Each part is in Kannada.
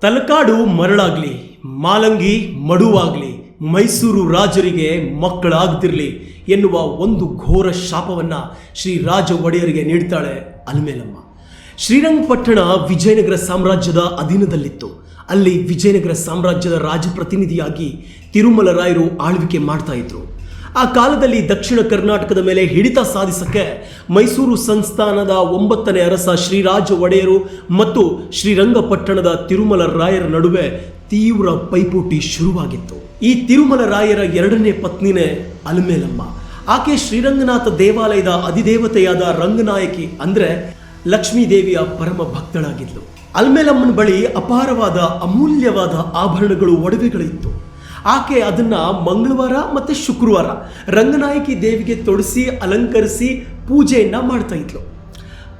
ತಲಕಾಡು ಮರಳಾಗ್ಲಿ, ಮಾಲಂಗಿ ಮಡುವಾಗ್ಲಿ, ಮೈಸೂರು ರಾಜರಿಗೆ ಮಕ್ಕಳಾಗ್ತಿರ್ಲಿ ಎನ್ನುವ ಒಂದು ಘೋರ ಶಾಪವನ್ನ ಶ್ರೀ ರಾಜ ಒಡೆಯರಿಗೆ ನೀಡ್ತಾಳೆ ಅಲ್ಮೇಲಮ್ಮ. ಶ್ರೀರಂಗಪಟ್ಟಣ ವಿಜಯನಗರ ಸಾಮ್ರಾಜ್ಯದ ಅಧೀನದಲ್ಲಿತ್ತು. ಅಲ್ಲಿ ವಿಜಯನಗರ ಸಾಮ್ರಾಜ್ಯದ ರಾಜಪ್ರತಿನಿಧಿಯಾಗಿ ತಿರುಮಲ ರಾಯರು ಆಳ್ವಿಕೆ ಮಾಡ್ತಾ ಇದ್ರು. ಆ ಕಾಲದಲ್ಲಿ ದಕ್ಷಿಣ ಕರ್ನಾಟಕದ ಮೇಲೆ ಹಿಡಿತ ಸಾಧಿಸಕ್ಕೆ ಮೈಸೂರು ಸಂಸ್ಥಾನದ ಒಂಬತ್ತನೇ ಅರಸ ಶ್ರೀರಾಜ ಒಡೆಯರು ಮತ್ತು ಶ್ರೀರಂಗಪಟ್ಟಣದ ತಿರುಮಲ ರಾಯರ ನಡುವೆ ತೀವ್ರ ಪೈಪೋಟಿ ಶುರುವಾಗಿತ್ತು. ಈ ತಿರುಮಲ ರಾಯರ ಎರಡನೇ ಪತ್ನಿನೇ ಅಲ್ಮೇಲಮ್ಮ. ಆಕೆ ಶ್ರೀರಂಗನಾಥ ದೇವಾಲಯದ ಅಧಿದೇವತೆಯಾದ ರಂಗನಾಯಕಿ ಅಂದ್ರೆ ಲಕ್ಷ್ಮೀ ದೇವಿಯ ಪರಮ ಭಕ್ತಳಾಗಿದ್ಲು. ಅಲ್ಮೇಲಮ್ಮನ ಬಳಿ ಅಪಾರವಾದ ಅಮೂಲ್ಯವಾದ ಆಭರಣಗಳು ಒಡವೆಗಳಿತ್ತು. ಆಕೆ ಅದನ್ನ ಮಂಗಳವಾರ ಮತ್ತೆ ಶುಕ್ರವಾರ ರಂಗನಾಯಕಿ ದೇವಿಗೆ ತೊಡಿಸಿ, ಅಲಂಕರಿಸಿ ಪೂಜೆಯನ್ನು ಮಾಡ್ತಾ ಇದ್ಲು.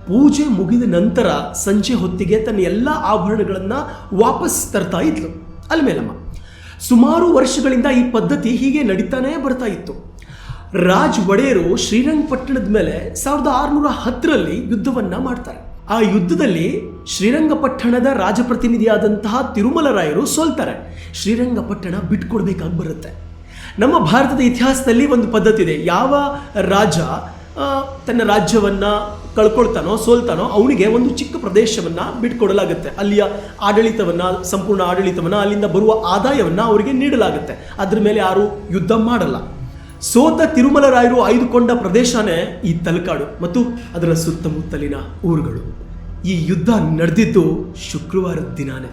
ಪೂಜೆ ಮುಗಿದ ನಂತರ ಸಂಜೆ ಹೊತ್ತಿಗೆ ತನ್ನ ಎಲ್ಲ ಆಭರಣಗಳನ್ನು ವಾಪಸ್ ತರ್ತಾ ಇದ್ಲು. ಅಲ್ಮೇಲಮ್ಮ, ಸುಮಾರು ವರ್ಷಗಳಿಂದ ಈ ಪದ್ಧತಿ ಹೀಗೆ ನಡೀತಾನೇ ಬರ್ತಾ ಇತ್ತು. ರಾಜ್ ಒಡೆಯರು ಶ್ರೀರಂಗಪಟ್ಟಣದ ಮೇಲೆ ಸಾವಿರದ ಆರುನೂರ ಹತ್ತರಲ್ಲಿ ಯುದ್ಧವನ್ನ ಮಾಡ್ತಾರೆ. ಆ ಯುದ್ಧದಲ್ಲಿ ಶ್ರೀರಂಗಪಟ್ಟಣದ ರಾಜಪ್ರತಿನಿಧಿಯಾದಂತಹ ತಿರುಮಲರಾಯರು ಸೋಲ್ತಾರೆ. ಶ್ರೀರಂಗಪಟ್ಟಣ ಬಿಟ್ಕೊಡ್ಬೇಕಾಗಿ ಬರುತ್ತೆ ನಮ್ಮ ಭಾರತದ ಇತಿಹಾಸದಲ್ಲಿ ಒಂದು ಪದ್ಧತಿ ಇದೆ. ಯಾವ ರಾಜ ತನ್ನ ರಾಜ್ಯವನ್ನ ಕಳ್ಕೊಳ್ತಾನೋ, ಸೋಲ್ತಾನೋ, ಅವನಿಗೆ ಒಂದು ಚಿಕ್ಕ ಪ್ರದೇಶವನ್ನು ಬಿಟ್ಕೊಡಲಾಗುತ್ತೆ. ಅಲ್ಲಿಯ ಆಡಳಿತವನ್ನ, ಸಂಪೂರ್ಣ ಆಡಳಿತವನ್ನು ಅಲ್ಲಿಂದ ಬರುವ ಆದಾಯವನ್ನು ಅವರಿಗೆ ನೀಡಲಾಗುತ್ತೆ. ಅದ್ರ ಮೇಲೆ ಯಾರು ಯುದ್ಧ ಮಾಡಲ್ಲ. ಸೋತ ತಿರುಮಲರಾಯರು ಆಯ್ದುಕೊಂಡ ಪ್ರದೇಶನೇ ಈ ತಲಕಾಡು ಮತ್ತು ಅದರ ಸುತ್ತಮುತ್ತಲಿನ ಊರುಗಳು. ಈ ಯುದ್ಧ ನಡೆದಿದ್ದು ಶುಕ್ರವಾರದ ದಿನಾನೇ.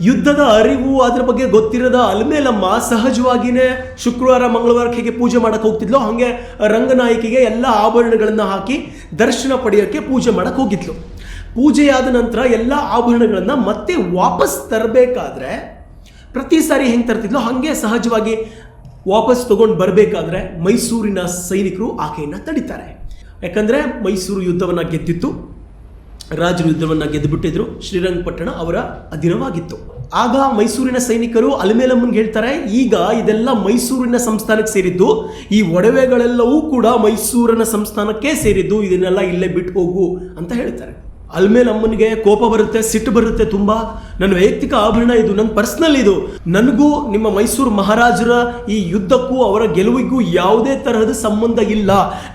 ಯುದ್ಧದ ಅರಿವು ಅದರ ಬಗ್ಗೆ ಗೊತ್ತಿರದ ಅಲ್ಮೇಲಮ್ಮ ಸಹಜವಾಗಿಯೇ ಶುಕ್ರವಾರ ಮಂಗಳವಾರಕ್ಕೆ ಹೇಗೆ ಪೂಜೆ ಮಾಡಕ್ಕೆ ಹೋಗ್ತಿದ್ಲು. ಹಾಗೆ ರಂಗನಾಯಕಿಗೆ ಎಲ್ಲ ಆಭರಣಗಳನ್ನು ಹಾಕಿ ದರ್ಶನ ಪಡೆಯೋಕ್ಕೆ ಪೂಜೆ ಮಾಡಕ್ಕೆ ಹೋಗಿದ್ಲು. ಪೂಜೆಯಾದ ನಂತರ ಎಲ್ಲ ಆಭರಣಗಳನ್ನು ಮತ್ತೆ ವಾಪಸ್ ತರಬೇಕಾದ್ರೆ ಪ್ರತಿ ಸಾರಿ ಹೆಂಗೆ ತರ್ತಿದ್ಲು? ಹಾಗೆ ಸಹಜವಾಗಿ ವಾಪಸ್ ತಗೊಂಡು ಬರಬೇಕಾದ್ರೆ ಮೈಸೂರಿನ ಸೈನಿಕರು ಆಕೆಯನ್ನು ತಡಿತಾರೆ. ಯಾಕಂದರೆ ಮೈಸೂರು ಯುದ್ಧವನ್ನು ಗೆದ್ದಿತ್ತು. ರಾಜರು ಯುದ್ಧವನ್ನು ಗೆದ್ದುಬಿಟ್ಟಿದ್ರು ಶ್ರೀರಂಗಪಟ್ಟಣ ಅವರ ಅಧೀನವಾಗಿತ್ತು. ಆಗ ಮೈಸೂರಿನ ಸೈನಿಕರು ಅಲ್ಮೇಲಮ್ಮನ್ಗೆ ಹೇಳ್ತಾರೆ, ಈಗ ಇದೆಲ್ಲ ಮೈಸೂರಿನ ಸಂಸ್ಥಾನಕ್ಕೆ ಸೇರಿದ್ದು, ಈ ಒಡವೆಗಳೆಲ್ಲವೂ ಕೂಡ ಮೈಸೂರಿನ ಸಂಸ್ಥಾನಕ್ಕೆ ಸೇರಿದ್ದು, ಇದನ್ನೆಲ್ಲ ಇಲ್ಲೇ ಬಿಟ್ಟು ಹೋಗು, ಅಂತ ಹೇಳ್ತಾರೆ. ಅಲ್ಮೇಲಮ್ಮನಿಗೆ ಕೋಪ ಬರುತ್ತೆ, ಸಿಟ್ಟು ಬರುತ್ತೆ ತುಂಬಾ. ನನ್ನ ವೈಯಕ್ತಿಕ ಆಭರಣ ಇದು, ನನ್ನ ಪರ್ಸ್ನಲ್ ಇದು. ನನಗೂ ನಿಮ್ಮ ಮೈಸೂರು ಮಹಾರಾಜರ ಈ ಯುದ್ಧಕ್ಕೂ ಅವರ ಗೆಲುವಿಗೂ ಯಾವುದೇ ತರಹದ ಸಂಬಂಧ ಇಲ್ಲ.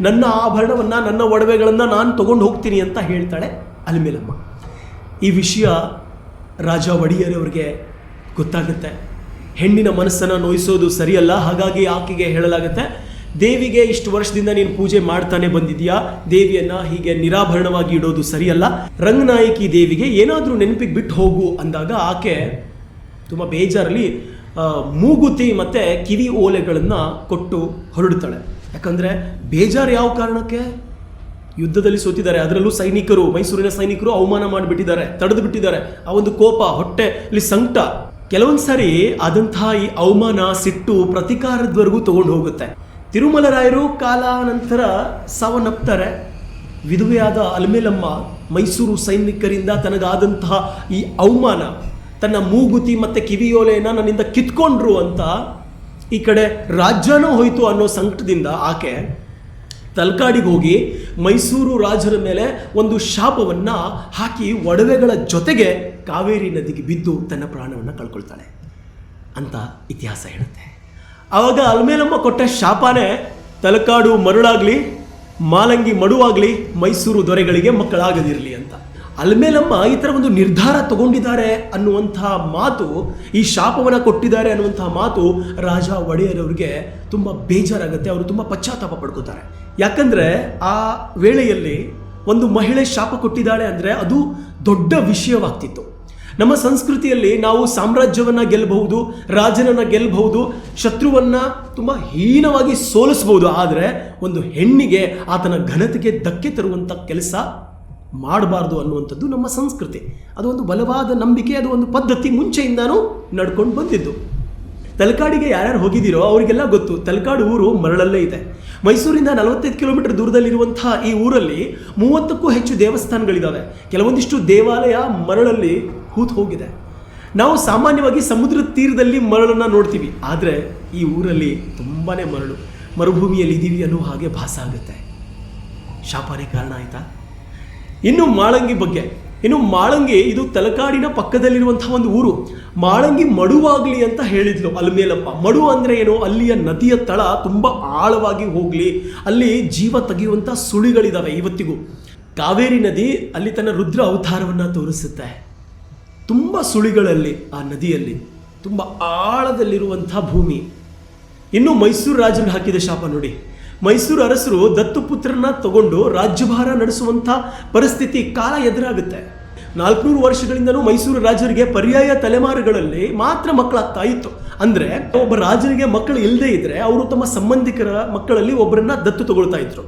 ನನ್ನ ಆಭರಣವನ್ನ, ನನ್ನ ಒಡವೆಗಳನ್ನು ನಾನು ತಗೊಂಡು ಹೋಗ್ತೀನಿ ಅಂತ ಹೇಳ್ತಾಳೆ ಅಲ್ಮೇಲಮ್ಮ ಈ ವಿಷಯ ರಾಜ ಒಡೆಯರವ್ರಿಗೆ ಗೊತ್ತಾಗುತ್ತೆ. ಹೆಣ್ಣಿನ ಮನಸ್ಸನ್ನು ನೋಯಿಸೋದು ಸರಿಯಲ್ಲ, ಹಾಗಾಗಿ ಆಕೆಗೆ ಹೇಳಲಾಗುತ್ತೆ. ದೇವಿಗೆ ಇಷ್ಟು ವರ್ಷದಿಂದ ನೀನು ಪೂಜೆ ಮಾಡ್ತಾನೆ ಬಂದಿದ್ಯಾ ದೇವಿಯನ್ನ ಹೀಗೆ ನಿರಾಭರಣವಾಗಿ ಇಡೋದು ಸರಿಯಲ್ಲ. ರಂಗನಾಯಕಿ ದೇವಿಗೆ ಏನಾದರೂ ನೆನಪಿಗೆ ಬಿಟ್ಟು ಹೋಗು ಅಂದಾಗ ಆಕೆ ತುಂಬ ಬೇಜಾರಲ್ಲಿ ಮೂಗುತಿ ಮತ್ತು ಕಿವಿ ಓಲೆಗಳನ್ನು ಕೊಟ್ಟು ಹೊರಡ್ತಾಳೆ. ಯಾಕಂದರೆ ಬೇಜಾರು ಯಾವ ಕಾರಣಕ್ಕೆ? ಯುದ್ಧದಲ್ಲಿ ಸೋತಿದ್ದಾರೆ. ಅದರಲ್ಲೂ ಸೈನಿಕರು, ಮೈಸೂರಿನ ಸೈನಿಕರು ಅವಮಾನ ಮಾಡಿಬಿಟ್ಟಿದ್ದಾರೆ, ತಡೆದು ಬಿಟ್ಟಿದ್ದಾರೆ. ಆ ಒಂದು ಕೋಪ ಹೊಟ್ಟೆ ಇಲ್ಲಿ ಸಂಕಟ. ಕೆಲವೊಂದು ಸಾರಿ ಆದಂತಹ ಈ ಅವಮಾನ, ಸಿಟ್ಟು ಪ್ರತಿಕಾರದವರೆಗೂ ತಗೊಂಡು ಹೋಗುತ್ತೆ. ತಿರುಮಲ ಕಾಲಾನಂತರ ಕಾಲ ನಂತರ ಸಾವನ್ನಪ್ತಾರೆ. ವಿಧವೆಯಾದ ಅಲ್ಮೇಲಮ್ಮ ಮೈಸೂರು ಸೈನಿಕರಿಂದ ತನಗಾದಂತಹ ಈ ಅವಮಾನ, ತನ್ನ ಮೂಗುತಿ ಮತ್ತು ಕಿವಿಯೋಲೆಯನ್ನು ನನ್ನಿಂದ ಕಿತ್ಕೊಂಡ್ರು ಅಂತ ಈ ಕಡೆ ರಾಜ್ಯನೂ ಹೋಯಿತು ಅನ್ನೋ ಸಂಕಟದಿಂದ ಆಕೆ ತಲಕಾಡಿಗೆ ಹೋಗಿ ಮೈಸೂರು ರಾಜರ ಮೇಲೆ ಒಂದು ಶಾಪವನ್ನು ಹಾಕಿ ಒಡವೆಗಳ ಜೊತೆಗೆ ಕಾವೇರಿ ನದಿಗೆ ಬಿದ್ದು ತನ್ನ ಪ್ರಾಣವನ್ನು ಕಳ್ಕೊಳ್ತಾಳೆ ಅಂತ ಇತಿಹಾಸ ಹೇಳುತ್ತೆ. ಆವಾಗ ಅಲ್ಮೇಲಮ್ಮ ಕೊಟ್ಟ ಶಾಪನೇ ತಲಕಾಡು, ಮರುಳಾಗ್ಲಿ, ಮಾಲಂಗಿ, ಮಡುವಾಗ್ಲಿ, ಮೈಸೂರು ದೊರೆಗಳಿಗೆ ಮಕ್ಕಳಾಗದಿರಲಿ ಅಂತ. ಅಲ್ಮೇಲಮ್ಮ ಈ ಥರ ಒಂದು ನಿರ್ಧಾರ ತಗೊಂಡಿದ್ದಾರೆ ಅನ್ನುವಂತಹ ಮಾತು, ಈ ಶಾಪವನ್ನು ಕೊಟ್ಟಿದ್ದಾರೆ ಅನ್ನುವಂತಹ ಮಾತು ರಾಜ ಒಡೆಯರವ್ರಿಗೆ ತುಂಬ ಬೇಜಾರಾಗುತ್ತೆ, ಅವರು ತುಂಬ ಪಶ್ಚಾತ್ತಾಪ ಪಡ್ಕೋತಾರೆ. ಯಾಕಂದ್ರೆ ಆ ವೇಳೆಯಲ್ಲಿ ಒಂದು ಮಹಿಳೆ ಶಾಪ ಕೊಟ್ಟಿದ್ದಾಳೆ ಅಂದರೆ ಅದು ದೊಡ್ಡ ವಿಷಯವಾಗ್ತಿತ್ತು. ನಮ್ಮ ಸಂಸ್ಕೃತಿಯಲ್ಲಿ ನಾವು ಸಾಮ್ರಾಜ್ಯವನ್ನ ಗೆಲ್ಲಬಹುದು ರಾಜನನ್ನು ಗೆಲ್ಲಬಹುದು ಶತ್ರುವನ್ನ ತುಂಬ ಹೀನವಾಗಿ ಸೋಲಿಸಬಹುದು. ಆದರೆ ಒಂದು ಹೆಣ್ಣಿಗೆ ಆತನ ಘನತೆಗೆ ಧಕ್ಕೆ ತರುವಂಥ ಕೆಲಸ ಮಾಡಬಾರ್ದು ಅನ್ನುವಂಥದ್ದು ನಮ್ಮ ಸಂಸ್ಕೃತಿ. ಅದು ಒಂದು ಬಲವಾದ ನಂಬಿಕೆ, ಅದು ಒಂದು ಪದ್ಧತಿ ಮುಂಚೆಯಿಂದಾನೂ ನಡ್ಕೊಂಡು ಬಂದಿದ್ದು. ತಲಕಾಡಿಗೆ ಯಾರ್ಯಾರು ಹೋಗಿದ್ದೀರೋ ಅವರಿಗೆಲ್ಲ ಗೊತ್ತು, ತಲಕಾಡು ಊರು ಮರಳಲ್ಲೇ ಇದೆ. ಮೈಸೂರಿಂದ ನಲವತ್ತೈದು ಕಿಲೋಮೀಟರ್ ದೂರದಲ್ಲಿರುವಂತಹ ಈ ಊರಲ್ಲಿ ಮೂವತ್ತಕ್ಕೂ ಹೆಚ್ಚು ದೇವಸ್ಥಾನಗಳಿದ್ದಾವೆ ಕೆಲವೊಂದಿಷ್ಟು ದೇವಾಲಯ ಮರಳಲ್ಲಿ ಹೂತು ಹೋಗಿದೆ. ನಾವು ಸಾಮಾನ್ಯವಾಗಿ ಸಮುದ್ರ ತೀರದಲ್ಲಿ ಮರಳನ್ನು ನೋಡ್ತೀವಿ, ಆದರೆ ಈ ಊರಲ್ಲಿ ತುಂಬಾ ಮರಳು. ಮರುಭೂಮಿಯಲ್ಲಿ ಇದ್ದೀವಿ ಅನ್ನೋ ಹಾಗೆ ಭಾಸ ಆಗುತ್ತೆ. ಶಾಪನೇ ಕಾರಣ ಆಯಿತಾ? ಇನ್ನು ಮಾಳಂಗಿ ಬಗ್ಗೆ. ಇನ್ನು ಮಾಳಂಗಿ, ಇದು ತಲಕಾಡಿನ ಪಕ್ಕದಲ್ಲಿರುವಂತಹ ಒಂದು ಊರು. ಮಾಳಂಗಿ ಮಡುವಾಗ್ಲಿ ಅಂತ ಹೇಳಿದ್ಲು ಅಲ್ಮೇಲಪ್ಪ. ಮಡು ಅಂದ್ರೆ ಏನು? ಅಲ್ಲಿಯ ನದಿಯ ತಳ ತುಂಬಾ ಆಳವಾಗಿ ಹೋಗ್ಲಿ, ಅಲ್ಲಿ ಜೀವ ತೆಗೆಯುವಂಥ ಸುಳಿಗಳಿದಾವೆ ಇವತ್ತಿಗೂ. ಕಾವೇರಿ ನದಿ ಅಲ್ಲಿ ತನ್ನ ರುದ್ರ ಅವತಾರವನ್ನ ತೋರಿಸುತ್ತೆ. ತುಂಬ ಸುಳಿಗಳಲ್ಲಿ ಆ ನದಿಯಲ್ಲಿ, ತುಂಬ ಆಳದಲ್ಲಿರುವಂಥ ಭೂಮಿ. ಇನ್ನು ಮೈಸೂರು ರಾಜರಿಗೆ ಹಾಕಿದ ಶಾಪ ನೋಡಿ. ಮೈಸೂರು ಅರಸರು ದತ್ತುಪುತ್ರನ ತಗೊಂಡು ರಾಜ್ಯಭಾರ ನಡೆಸುವಂಥ ಪರಿಸ್ಥಿತಿ ಕಾಲ ಎದುರಾಗುತ್ತೆ. ನಾಲ್ಕುನೂರು ವರ್ಷಗಳಿಂದಲೂ ಮೈಸೂರು ರಾಜರಿಗೆ ಪರ್ಯಾಯ ತಲೆಮಾರುಗಳಲ್ಲಿ ಮಾತ್ರ ಮಕ್ಕಳಾಗ್ತಾ ಇತ್ತು. ಅಂದ್ರೆ ಒಬ್ಬ ರಾಜನಿಗೆ ಮಕ್ಕಳು ಇಲ್ಲದೇ ಇದ್ರೆ ಅವರು ತಮ್ಮ ಸಂಬಂಧಿಕರ ಮಕ್ಕಳಲ್ಲಿ ಒಬ್ಬರನ್ನ ದತ್ತು ತಗೊಳ್ತಾ ಇದ್ರು.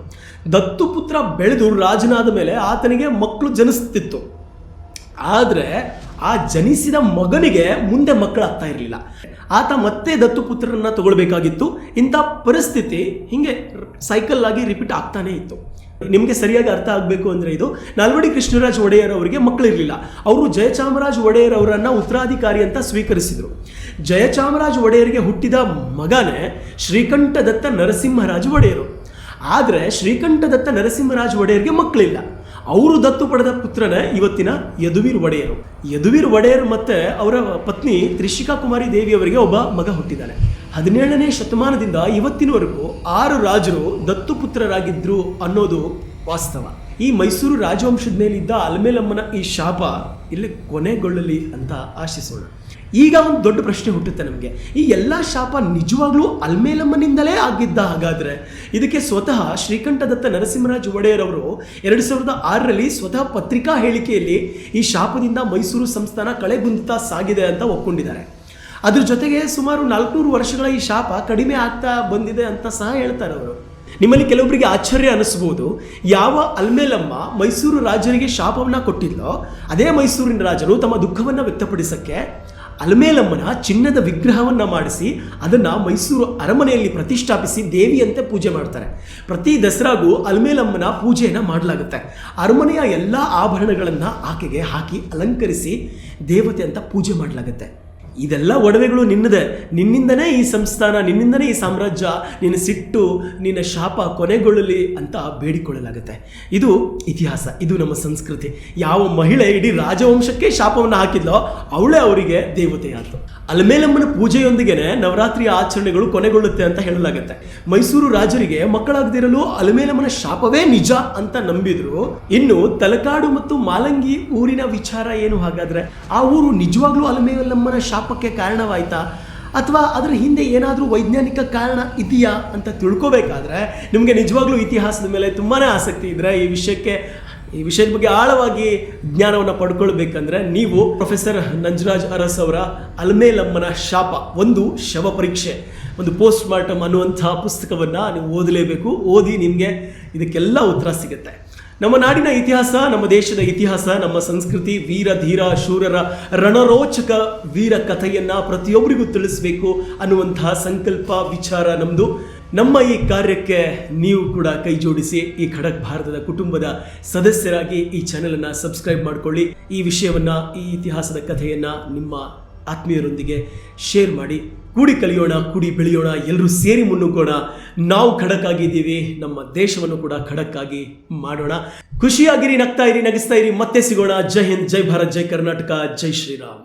ದತ್ತುಪುತ್ರ ಬೆಳೆದು ರಾಜನಾದ ಮೇಲೆ ಆತನಿಗೆ ಮಕ್ಕಳು ಜನಿಸ್ತಿತ್ತು. ಆದರೆ ಆ ಜನಿಸಿದ ಮಗನಿಗೆ ಮುಂದೆ ಮಕ್ಕಳಾಗ್ತಾ ಇರಲಿಲ್ಲ. ಆತ ಮತ್ತೆ ದತ್ತು ಪುತ್ರರನ್ನ ತಗೊಳ್ಬೇಕಾಗಿತ್ತು. ಇಂಥ ಪರಿಸ್ಥಿತಿ ಹಿಂಗೆ ಸೈಕಲ್ ಆಗಿ ರಿಪೀಟ್ ಆಗ್ತಾನೇ ಇತ್ತು. ನಿಮಗೆ ಸರಿಯಾಗಿ ಅರ್ಥ ಆಗಬೇಕು ಅಂದರೆ ಇದು ನಾಲ್ವಡಿ ಕೃಷ್ಣರಾಜ್ ಒಡೆಯರ್ ಅವರಿಗೆ ಮಕ್ಕಳಿರಲಿಲ್ಲ. ಅವರು ಜಯಚಾಮರಾಜ್ ಒಡೆಯರ್ ಅವರನ್ನು ಉತ್ತರಾಧಿಕಾರಿ ಅಂತ ಸ್ವೀಕರಿಸಿದರು. ಜಯಚಾಮರಾಜ್ ಒಡೆಯರ್ಗೆ ಹುಟ್ಟಿದ ಮಗನೇ ಶ್ರೀಕಂಠದತ್ತ ನರಸಿಂಹರಾಜ್ ಒಡೆಯರು. ಆದರೆ ಶ್ರೀಕಂಠದತ್ತ ನರಸಿಂಹರಾಜ್ ಒಡೆಯರ್ಗೆ ಮಕ್ಕಳಿಲ್ಲ. ಅವರು ದತ್ತು ಪಡೆದ ಪುತ್ರನೇ ಇವತ್ತಿನ ಯದುವೀರ್ ಒಡೆಯರು. ಯದುವೀರ್ ಒಡೆಯರ್ ಮತ್ತೆ ಅವರ ಪತ್ನಿ ತ್ರಿಷಿಕಾ ಕುಮಾರಿ ದೇವಿಯವರಿಗೆ ಒಬ್ಬ ಮಗ ಹುಟ್ಟಿದ್ದಾನೆ. ಹದಿನೇಳನೇ ಶತಮಾನದಿಂದ ಇವತ್ತಿನವರೆಗೂ ಆರು ರಾಜರು ದತ್ತುಪುತ್ರರಾಗಿದ್ದರು ಅನ್ನೋದು ವಾಸ್ತವ. ಈ ಮೈಸೂರು ರಾಜವಂಶದ ಮೇಲಿದ್ದ ಅಲ್ಮೇಲಮ್ಮನ ಈ ಶಾಪ ಇಲ್ಲಿ ಕೊನೆಗೊಳ್ಳಲಿ ಅಂತ ಆಶಿಸೋಣ. ಈಗ ಒಂದು ದೊಡ್ಡ ಪ್ರಶ್ನೆ ಹುಟ್ಟುತ್ತೆ ನಮಗೆ. ಈ ಎಲ್ಲ ಶಾಪ ನಿಜವಾಗ್ಲೂ ಅಲ್ಮೇಲಮ್ಮನಿಂದಲೇ ಆಗಿದ್ದ ಹಾಗಾದರೆ? ಇದಕ್ಕೆ ಸ್ವತಃ ಶ್ರೀಕಂಠದತ್ತ ನರಸಿಂಹರಾಜ ಒಡೆಯರ್ ಅವರು ಎರಡು ಸಾವಿರದ ಆರರಲ್ಲಿ ಸ್ವತಃ ಪತ್ರಿಕಾ ಹೇಳಿಕೆಯಲ್ಲಿ ಈ ಶಾಪದಿಂದ ಮೈಸೂರು ಸಂಸ್ಥಾನ ಕಳೆಗುಂದುತ್ತಾ ಸಾಗಿದೆ ಅಂತ ಒಪ್ಕೊಂಡಿದ್ದಾರೆ. ಅದ್ರ ಜೊತೆಗೆ ಸುಮಾರು ನಾಲ್ಕುನೂರು ವರ್ಷಗಳ ಈ ಶಾಪ ಕಡಿಮೆ ಆಗ್ತಾ ಬಂದಿದೆ ಅಂತ ಸಹ ಹೇಳ್ತಾರೆ ಅವರು. ನಿಮ್ಮಲ್ಲಿ ಕೆಲವೊಬ್ಬರಿಗೆ ಆಶ್ಚರ್ಯ ಅನಿಸ್ಬೋದು, ಯಾವ ಅಲ್ಮೇಲಮ್ಮ ಮೈಸೂರು ರಾಜರಿಗೆ ಶಾಪವನ್ನು ಕೊಟ್ಟಿದ್ಲೋ, ಅದೇ ಮೈಸೂರಿನ ರಾಜರು ತಮ್ಮ ದುಃಖವನ್ನು ವ್ಯಕ್ತಪಡಿಸಕ್ಕೆ ಅಲ್ಮೇಲಮ್ಮನ ಚಿನ್ನದ ವಿಗ್ರಹವನ್ನು ಮಾಡಿಸಿ ಅದನ್ನು ಮೈಸೂರು ಅರಮನೆಯಲ್ಲಿ ಪ್ರತಿಷ್ಠಾಪಿಸಿ ದೇವಿಯಂತೆ ಪೂಜೆ ಮಾಡ್ತಾರೆ. ಪ್ರತಿ ದಸರಾಗೂ ಅಲ್ಮೇಲಮ್ಮನ ಪೂಜೆಯನ್ನು ಮಾಡಲಾಗುತ್ತೆ. ಅರಮನೆಯ ಎಲ್ಲ ಆಭರಣಗಳನ್ನು ಆಕೆಗೆ ಹಾಕಿ ಅಲಂಕರಿಸಿ ದೇವತೆ ಅಂತ ಪೂಜೆ ಮಾಡಲಾಗುತ್ತೆ. ಇದೆಲ್ಲ ಒಡವೆಗಳು ನಿನ್ನದೇ. ನಿನ್ನಿಂದನೇ ಈ ಸಂಸ್ಥಾನ, ನಿನ್ನಿಂದನೇ ಈ ಸಾಮ್ರಾಜ್ಯ, ನಿನ್ನ ಸಿಟ್ಟು, ನಿನ್ನ ಶಾಪ ಕೊನೆಗೊಳ್ಳಲಿ ಅಂತ ಬೇಡಿಕೊಳ್ಳಲಾಗುತ್ತೆ. ಇದು ಇತಿಹಾಸ, ಇದು ನಮ್ಮ ಸಂಸ್ಕೃತಿ. ಯಾವ ಮಹಿಳೆ ಇಡೀ ರಾಜವಂಶಕ್ಕೆ ಶಾಪವನ್ನು ಹಾಕಿದ್ಲೋ, ಅವಳೇ ಅವರಿಗೆ ದೇವತೆಯಾತು ಅಲ್ಮೇಲಮ್ಮನ ಪೂಜೆಯೊಂದಿಗೆ ನವರಾತ್ರಿ ಆಚರಣೆಗಳು ಕೊನೆಗೊಳ್ಳುತ್ತೆ ಅಂತ ಹೇಳಲಾಗುತ್ತೆ. ಮೈಸೂರು ರಾಜರಿಗೆ ಮಕ್ಕಳಾಗದಿರಲು ಅಲಮೇಲಮ್ಮನ ಶಾಪವೇ ನಿಜ ಅಂತ ನಂಬಿದ್ರು. ಇನ್ನು ತಲಕಾಡು ಮತ್ತು ಮಾಲಂಗಿ ಊರಿನ ವಿಚಾರ ಏನು ಹಾಗಾದ್ರೆ? ಆ ಊರು ನಿಜವಾಗ್ಲೂ ಅಲಮೇಲಮ್ಮನ ಶಾಪಕ್ಕೆ ಕಾರಣವಾಯ್ತಾ? ಅಥವಾ ಅದರ ಹಿಂದೆ ಏನಾದರೂ ವೈಜ್ಞಾನಿಕ ಕಾರಣ ಇದೆಯಾ ಅಂತ ತಿಳ್ಕೋಬೇಕಾದ್ರೆ ನಿಮಗೆ ನಿಜವಾಗ್ಲೂ ಇತಿಹಾಸದ ಮೇಲೆ ತುಂಬಾನೇ ಆಸಕ್ತಿ ಇದ್ರೆ ಈ ವಿಷಯಕ್ಕೆ, ಈ ವಿಷಯದ ಬಗ್ಗೆ ಆಳವಾಗಿ ಜ್ಞಾನವನ್ನು ಪಡ್ಕೊಳ್ಬೇಕಂದ್ರೆ ನೀವು ಪ್ರೊಫೆಸರ್ ನಂಜರಾಜ್ ಅರಸ್ ಅವರ ಅಲ್ಮೇಲಮ್ಮನ ಶಾಪ, ಒಂದು ಶವ ಪರೀಕ್ಷೆ, ಒಂದು ಪೋಸ್ಟ್ ಮಾರ್ಟಮ್ ಅನ್ನುವಂಥ ಪುಸ್ತಕವನ್ನು ನೀವು ಓದಲೇಬೇಕು. ಓದಿ ನಿಮಗೆ ಇದಕ್ಕೆಲ್ಲ ಉತ್ತರ ಸಿಗುತ್ತೆ. ನಮ್ಮ ನಾಡಿನ ಇತಿಹಾಸ, ನಮ್ಮ ದೇಶದ ಇತಿಹಾಸ, ನಮ್ಮ ಸಂಸ್ಕೃತಿ, ವೀರ, ಧೀರ, ಶೂರರ, ರಣರೋಚಕ ವೀರ ಕಥೆಯನ್ನ ಪ್ರತಿಯೊಬ್ಬರಿಗೂ ತಿಳಿಸಬೇಕು ಅನ್ನುವಂತಹ ಸಂಕಲ್ಪ, ವಿಚಾರ ನಮ್ಮದು ನಮ್ಮ ಈ ಕಾರ್ಯಕ್ಕೆ ನೀವು ಕೂಡ ಕೈ ಜೋಡಿಸಿ ಈ ಖಡಕ್ ಭಾರತದ ಕುಟುಂಬದ ಸದಸ್ಯರಾಗಿ ಈ ಚಾನೆಲನ್ನು ಸಬ್ಸ್ಕ್ರೈಬ್ ಮಾಡಿಕೊಳ್ಳಿ. ಈ ವಿಷಯವನ್ನ, ಈ ಇತಿಹಾಸದ ಕಥೆಯನ್ನ ನಿಮ್ಮ ಆತ್ಮೀಯರೊಂದಿಗೆ ಶೇರ್ ಮಾಡಿ, ಕೂಡಿ ಕಲಿಯೋಣ, ಕೂಡಿ ಬೆಳೆಯೋಣ ಎಲ್ಲರೂ ಸೇರಿ ಮುನ್ನುಗ್ಗೋಣ. ನಾವು ಖಡಕ್ಕಾಗಿದ್ದೀವಿ ನಮ್ಮ ದೇಶವನ್ನು ಕೂಡ ಖಡಕ್ಕಾಗಿ ಮಾಡೋಣ. ಖುಷಿಯಾಗಿರಿ, ನಗ್ತಾ ಇರಿ, ನಗಿಸ್ತಾ ಇರಿ, ಮತ್ತೆ ಸಿಗೋಣ. ಜೈ ಹಿಂದ್, ಜೈ ಭಾರತ್, ಜೈ ಕರ್ನಾಟಕ, ಜೈ ಶ್ರೀರಾಮ್.